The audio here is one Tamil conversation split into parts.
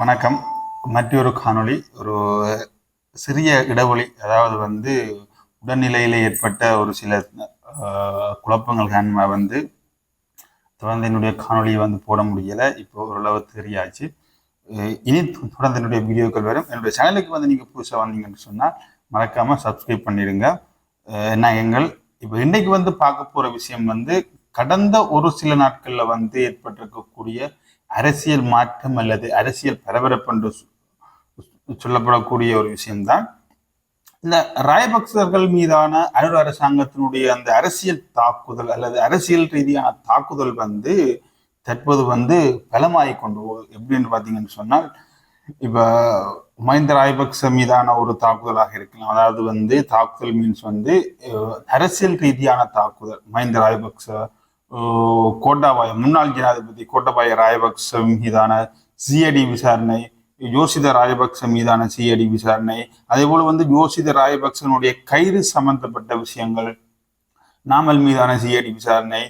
வணக்கம். மற்றொரு காணொளி ஒரு சிறிய இடைவெளி அதாவது வந்து உடல்நிலையில் ஏற்பட்ட ஒரு சில குழப்பங்கள் காரணமாக வந்து தொடர்ந்து என்னுடைய காணொலியை வந்து போட முடியலை. இப்போ ஓரளவு தெரியாச்சு இனி தொடர்ந்து என்னுடைய வீடியோக்கள் வரும். என்னுடைய சேனலுக்கு வந்து நீங்கள் புதுசாக வந்தீங்கன்னு சொன்னால் மறக்காமல் சப்ஸ்கிரைப் பண்ணிடுங்க. என்ன நான் எங்கள் இப்போ இன்றைக்கு வந்து பார்க்க போகிற விஷயம் வந்து கடந்த ஒரு சில நாட்களில் வந்து ஏற்பட்டிருக்கக்கூடிய அரசியல் மாற்றம் அல்லது அரசியல் பரபரப்பு என்று சொல்லப்படக்கூடிய ஒரு விஷயம்தான். இந்த ராயபக்சர்கள் மீதான அனுர் அரசாங்கத்தினுடைய அந்த அரசியல் தாக்குதல் அல்லது அரசியல் ரீதியான தாக்குதல் வந்து தற்போது வந்து பலமாகி கொண்டு எப்படின்னு பார்த்தீங்கன்னு சொன்னால் இப்போ மஹிந்த ராயபக்ச மீதான ஒரு தாக்குதலாக இருக்கலாம். அதாவது வந்து தாக்குதல் மீன்ஸ் வந்து அரசியல் ரீதியான தாக்குதல் மஹிந்த ராயபக்ச கோட்டாபாய முன்னாள் ஜனாதிபதி கோட்டாபாய ராயபக்ச மீதான சிஐடி விசாரணை யோசித ராயபக்ச மீதான சிஐடி விசாரணை அதே போல வந்து யோசித ராயபக்சனுடைய கைது சம்பந்தப்பட்ட விஷயங்கள் நாமல் மீதான சிஐடி விசாரணை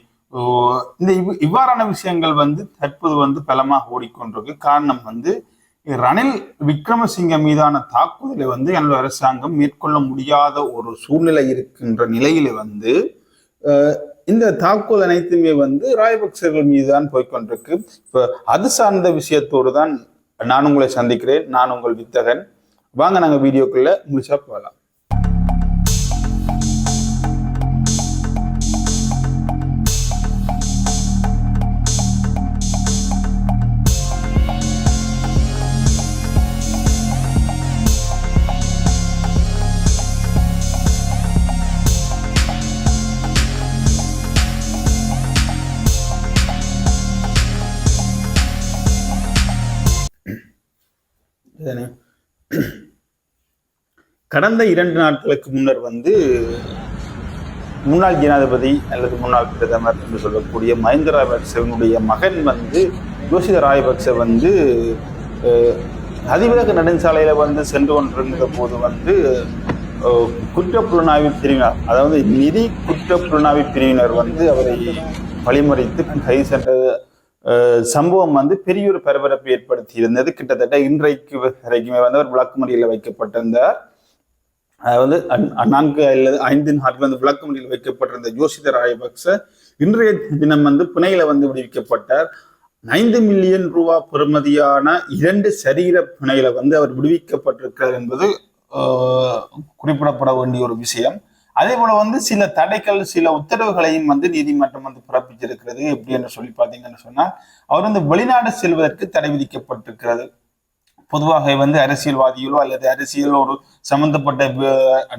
இந்த இவ்- இவ்வாறான விஷயங்கள் வந்து தற்போது வந்து பலமாக ஓடிக்கொண்டிருக்கு. காரணம் வந்து ரணில் விக்ரமசிங்க மீதான தாக்குதலை வந்து எனது அரசாங்கம் மேற்கொள்ள முடியாத ஒரு சூழ்நிலை இருக்கின்ற நிலையில வந்து இந்த தாக்குதல் அனைத்துமே வந்து ராயபக்சர்கள் மீது தான் போய்கொண்டிருக்கு இப்போ அது சார்ந்த விஷயத்தோடு தான் நான் உங்களை சந்திக்கிறேன். நான் உங்கள் வித்தகன். வாங்க நாங்கள் வீடியோக்குள்ள முழுசா போகலாம். கடந்த இரண்டு நாட்களுக்கு முன்னர் வந்து முன்னாள் ஜனாதிபதி அல்லது முன்னாள் பிரதமர் என்று சொல்லக்கூடிய மஹிந்த ராஜபக்சவனுடைய மகன் வந்து யோசித ராஜபக்ச வந்து அஹ், அதிவேக வந்து சென்று கொண்டிருந்த போது வந்து குற்றப்புலனாய்வு பிரிவினர் அதாவது நிதி குற்றப்புலனாய்வு பிரிவினர் வந்து அவரை வழிமறித்து கைது சென்ற சம்பவம் வந்து பெரிய ஒரு பரபரப்பு ஏற்படுத்தி இருந்தது கிட்டத்தட்ட இன்றைக்கு வரைக்குமே வந்து அவர் விளக்குமறியில் வைக்கப்பட்டிருந்தார். அதாவது அந்- நான்கு அல்லது ஐந்து நாட்கள் வந்து விளக்குமறியில் வைக்கப்பட்டிருந்த ஜோசித ராயபக்ச இன்றைய தினம் வந்து புனையில வந்து விடுவிக்கப்பட்டார். ஐந்து மில்லியன் ரூபா பெறுமதியான இரண்டு சரீர பிணையில வந்து அவர் விடுவிக்கப்பட்டிருக்கிறார் என்பது குறிப்பிடப்பட வேண்டிய ஒரு விஷயம். அதே போல வந்து சில தடைகள் சில உத்தரவுகளையும் வந்து நீதிமன்றம் வந்து பிறப்பிச்சிருக்கிறது எப்படி என்று சொல்லி பார்த்தீங்கன்னு சொன்னால் அவர் வந்து வெளிநாடு செல்வதற்கு தடை விதிக்கப்பட்டிருக்கிறது. பொதுவாக வந்து அரசியல்வாதிகளோ அல்லது அரசியலோடு சம்பந்தப்பட்ட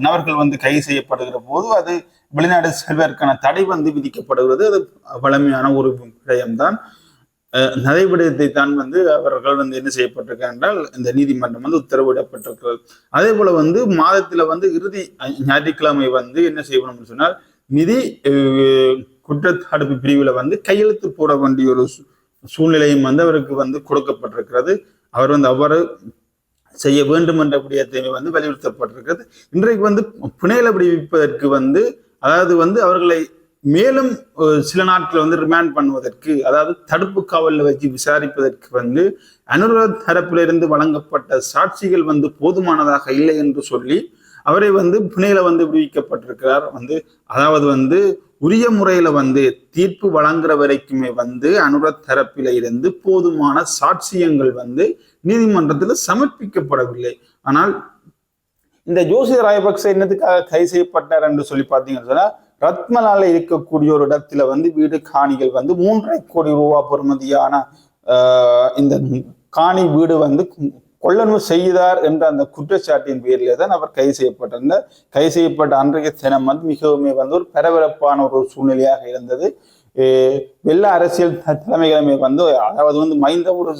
நபர்கள் வந்து கைது செய்யப்படுகிற போது அது வெளிநாடு செல்வதற்கான தடை வந்து விதிக்கப்படுகிறது. அது வளமையான ஒரு விடயம்தான். நடைபெறத்தை தான் வந்து அவர்கள் வந்து என்ன செய்யப்பட்டிருக்க என்றால் இந்த நீதிமன்றம் வந்து உத்தரவிடப்பட்டிருக்கிறது. அதே போல வந்து மாதத்துல வந்து இறுதி ஞாயிற்றுக்கிழமை வந்து என்ன செய்யணும்னு சொன்னால் நிதி குற்றத்தடுப்பு பிரிவுல வந்து கையெழுத்து போட வேண்டிய ஒரு சூ- சூழ்நிலையும் வந்து அவருக்கு வந்து கொடுக்கப்பட்டிருக்கிறது. அவர் வந்து அவ்வாறு செய்ய வேண்டும் என்ற விடயத்தை வந்து வலியுறுத்தப்பட்டிருக்கிறது. இன்றைக்கு வந்து புனையில விடுவிப்பதற்கு வந்து அதாவது வந்து அவர்களை மேலும் சில நாட்கள் வந்து ரிமாண்ட் பண்ணுவதற்கு அதாவது தடுப்பு காவலில் வச்சு விசாரிப்பதற்கு வந்து அனுர தரப்பிலிருந்து வழங்கப்பட்ட சாட்சிகள் வந்து போதுமானதாக இல்லை என்று சொல்லி அவரை வந்து பிணையில வந்து விடுவிக்கப்பட்டிருக்கிறார். வந்து அதாவது வந்து உரிய முறையில வந்து தீர்ப்பு வழங்குற வரைக்குமே வந்து அனுர தரப்பில இருந்து போதுமான சாட்சியங்கள் வந்து நீதிமன்றத்தில் சமர்ப்பிக்கப்படவில்லை. ஆனால் இந்த ஜோசிய ராயபக்ச என்னத்துக்காக கைது செய்யப்பட்டார் என்று சொல்லி பார்த்தீங்கன்னு சொன்னா ரத்மலால இருக்கக்கூடிய ஒரு இடத்துல வந்து வீடு காணிகள் வந்து மூன்றரை கோடி ரூபா பொறுமதியான இந்த காணி வீடு வந்து கொள்ளனவு செய்தார் என்ற அந்த குற்றச்சாட்டின் பேரிலே தான் அவர் கைது செய்யப்பட்டிருந்தார். கைது செய்யப்பட்ட அன்றைய தினம் வந்து மிகவுமே வந்து ஒரு பரபரப்பான ஒரு சூழ்நிலையாக இருந்தது. வெள்ள அரசியல் தலைமைகளுமே வந்து அதாவது வந்து மைந்த ஒரு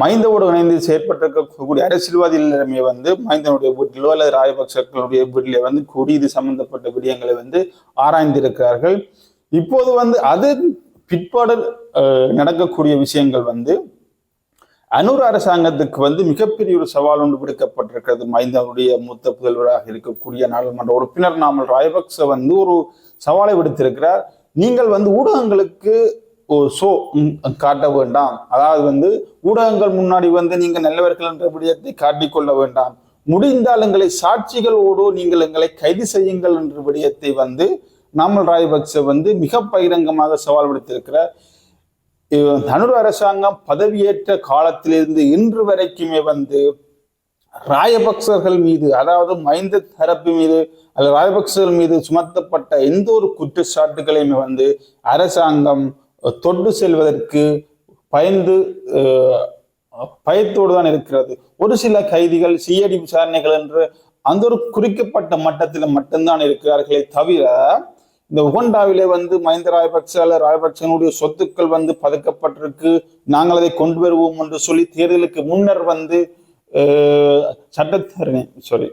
மைந்தவோடு இணைந்து செயற்பட்டிருக்கக்கூடிய அரசியல்வாதிகளிடமே வந்து மைந்தனுடைய வீட்டிலோ அல்லது ராஜபக்சர்களுடைய வீட்டிலே வந்து கூடி இது சம்பந்தப்பட்ட விடயங்களை வந்து ஆராய்ந்திருக்கிறார்கள். இப்போது வந்து அது பிற்பாடு நடக்கக்கூடிய விஷயங்கள் வந்து அனூர் அரசாங்கத்துக்கு வந்து மிகப்பெரிய ஒரு சவால் ஒன்று விடுக்கப்பட்டிருக்கிறது. மைந்தனுடைய மூத்த புதல்வராக இருக்கக்கூடிய நாடாளுமன்ற உறுப்பினர் நாமல் ராயபக்ச வந்து ஒரு சவாலை விடுத்திருக்கிறார். நீங்கள் வந்து ஊடகங்களுக்கு ஷோ காட்ட வேண்டாம். அதாவது வந்து ஊடகங்கள் முன்னாடி வந்து நீங்கள் நல்லவர்கள் என்ற விடயத்தை காட்டிக்கொள்ள வேண்டாம். முடிந்தால் எங்களை சாட்சிகளோடு நீங்கள் எங்களை கைது செய்யுங்கள் என்ற விடயத்தை வந்து நாமல் ராஜபக்ச வந்து மிக பகிரங்கமாக சவால் விடுத்திருக்கிறார். தனுர் அரசாங்கம் பதவியேற்ற காலத்திலிருந்து இன்று வரைக்குமே வந்து ராயபக்சர்கள் மீது அதாவது மைந்த தரப்பு மீது அல்லது ராயபக்சர்கள் மீது சுமத்தப்பட்ட எந்த ஒரு குற்றச்சாட்டுகளையுமே வந்து அரசாங்கம் தொட்டு செல்வதற்கு பயந்து பயத்தோடு தான் இருக்கிறது. ஒரு சில கைதிகள் சிஐடி விசாரணைகள் என்று அந்த ஒரு குறிக்கப்பட்ட மட்டத்தில் மட்டும்தான் இருக்கிறார்களே தவிர இந்த உகண்டாவிலே வந்து மஹிந்த ராஜபக்ச அல்ல சொத்துக்கள் வந்து பதுக்கப்பட்டிருக்கு. நாங்கள் அதை கொண்டு வருவோம் என்று சொல்லி தேர்தலுக்கு முன்னர் வந்து சட்டத்தரணி சாரி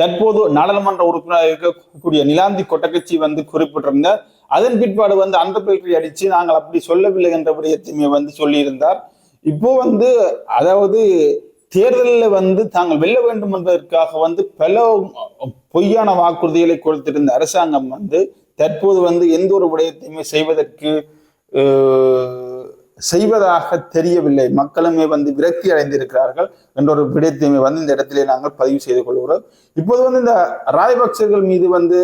தற்போது நாடாளுமன்ற உறுப்பினர் இருக்கக்கூடிய நிலாந்தி கொட்டக்கட்சி வந்து குறிப்பிட்டிருந்த அதன் பிற்பாடு வந்து அந்த பேட்டரி அடிச்சு நாங்கள் அப்படி சொல்லவில்லை என்ற விடயத்தையுமே வந்து சொல்லியிருந்தார். இப்போ வந்து அதாவது தேர்தலில் வந்து தாங்கள் வெல்ல வேண்டும் என்பதற்காக வந்து பல பொய்யான வாக்குறுதிகளை கொடுத்திருந்த அரசாங்கம் வந்து தற்போது வந்து எந்த ஒரு விடயத்தையுமே செய்வதற்கு செய்வதாக தெரியவில்லை. மக்களுமே வந்து விரக்தி அடைந்திருக்கிறார்கள் என்ற ஒரு விடயத்தையுமே வந்து இந்த இடத்திலே நாங்கள் பதிவு செய்து கொள்கிறோம். இப்போது வந்து இந்த ராஜபக்சர்கள் மீது வந்து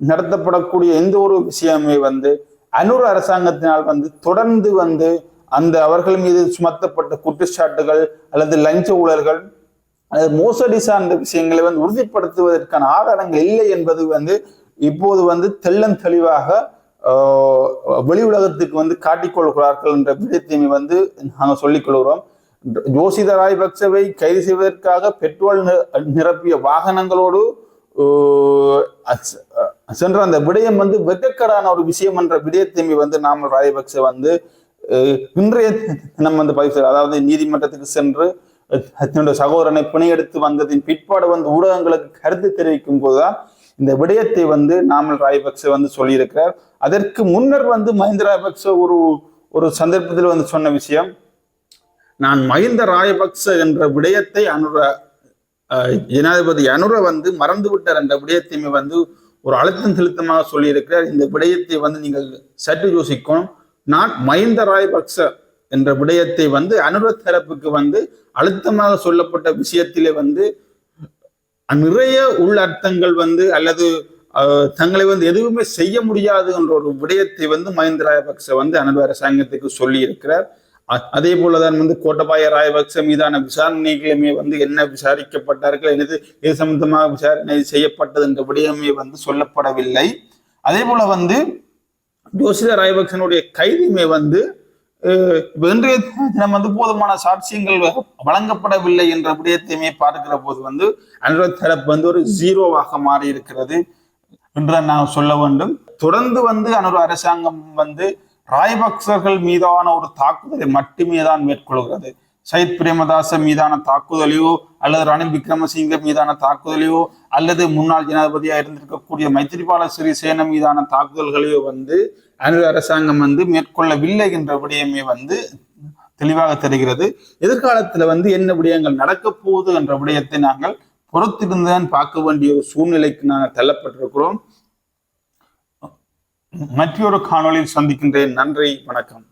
நடத்தப்படக்கூடிய எந்த ஒரு விஷயமே வந்து அனூர் அரசாங்கத்தினால் வந்து தொடர்ந்து வந்து அந்த அவர்கள் மீது சுமத்தப்பட்ட குற்றச்சாட்டுகள் அல்லது லஞ்ச ஊழல்கள் அல்லது மோசடி சார்ந்த விஷயங்களை வந்து உறுதிப்படுத்துவதற்கான ஆதாரங்கள் இல்லை என்பது வந்து இப்போது வந்து தெள்ளம் தெளிவாக வெளி உலகத்துக்கு வந்து காட்டிக்கொள்கிறார்கள் என்ற விடயத்தையுமே வந்து நாங்கள் சொல்லிக் கொள்கிறோம் ஜோசித ராஜபக்சவை கைது செய்வதற்காக பெட்ரோல் நிரப்பிய வாகனங்களோடு சென்ற அந்த விடயம் வந்து வெக்கக்கடான ஒரு விஷயம் என்ற விடயத்தையுமே வந்து நாமல் ராஜபக்ச வந்து இன்றைய நம்ம வந்து பதிவு செய்யறோம். அதாவது நீதிமன்றத்துக்கு சென்று தன்னுடைய சகோதரனை பிணையெடுத்து வந்ததின் பிற்பாடு வந்து ஊடகங்களுக்கு கருத்து தெரிவிக்கும் போதுதான் இந்த விடயத்தை வந்து நாமல் ராயபக்ச வந்து சொல்லியிருக்கிறார். அதற்கு முன்னர் வந்து மஹிந்த ராயபக்ச ஒரு ஒரு சந்தர்ப்பத்தில் வந்து சொன்ன விஷயம் நான் மஹிந்த ராயபக்ச என்ற விடயத்தை அனுர ஜனாதிபதி அனுர வந்து மறந்து விட்டார் என்ற விடயத்தையுமே வந்து ஒரு அழுத்தம் செலுத்தமாக சொல்லியிருக்கிறார். இந்த விடயத்தை வந்து நீங்கள் சற்று யோசிக்கணும். நான் மஹிந்த ராயபக்ச என்ற விடயத்தை வந்து அனுர தரப்புக்கு வந்து அழுத்தமாக சொல்லப்பட்ட விஷயத்திலே வந்து நிறைய உள்ளர்த்தங்கள் வந்து அல்லது தங்களை வந்து எதுவுமே செய்ய முடியாது என்ற ஒரு விடயத்தை வந்து மஹிந்த ராயபக்ச வந்து அனுபவ அரசாங்கத்துக்கு சொல்லி இருக்கிறார் அ- அதே போலதான் வந்து கோட்டபாய ராயபக்ச மீதான விசாரணைகளுமே வந்து என்ன விசாரிக்கப்பட்டார்கள் எனது இது சம்பந்தமாக விசாரணை செய்யப்பட்டது என்ற விடயமே வந்து சொல்லப்படவில்லை. அதே போல வந்து ஜோசித ராயபக்சனுடைய கைதுமே வந்து இன்றைய தினம் வந்து போதுமான சாட்சியங்கள் வழங்கப்படவில்லை என்ற விடயத்தையுமே பார்க்கிற போது வந்து அனுர தரப்பு வந்து ஒரு ஜீரோவாக மாறி இருக்கிறது என்று நான் சொல்ல வேண்டும். தொடர்ந்து வந்து அனுர அரசாங்கம் வந்து ராய்பக்சர்கள் மீதான ஒரு தாக்குதலை மட்டுமே தான் மேற்கொள்கிறது. சயித் பிரேமதாச மீதான தாக்குதலையோ அல்லது ரணில் விக்ரமசிங்க மீதான தாக்குதலையோ அல்லது முன்னாள் ஜனாதிபதியா இருந்திருக்கக்கூடிய மைத்திரிபால சிறிசேன மீதான தாக்குதல்களையோ வந்து அனுர அரசாங்கம் வந்து மேற்கொள்ளவில்லை என்ற விடயமே வந்து தெளிவாக தெரிகிறது. எதிர்காலத்துல வந்து என்ன விடயங்கள் நடக்க போகுது என்ற விடயத்தை நாங்கள் பொறுத்திருந்துதான் பார்க்க வேண்டிய ஒரு சூழ்நிலைக்கு நாங்கள் தள்ளப்பட்டிருக்கிறோம். மற்றொரு காணொலியில் சந்திக்கின்றேன். நன்றி. வணக்கம்.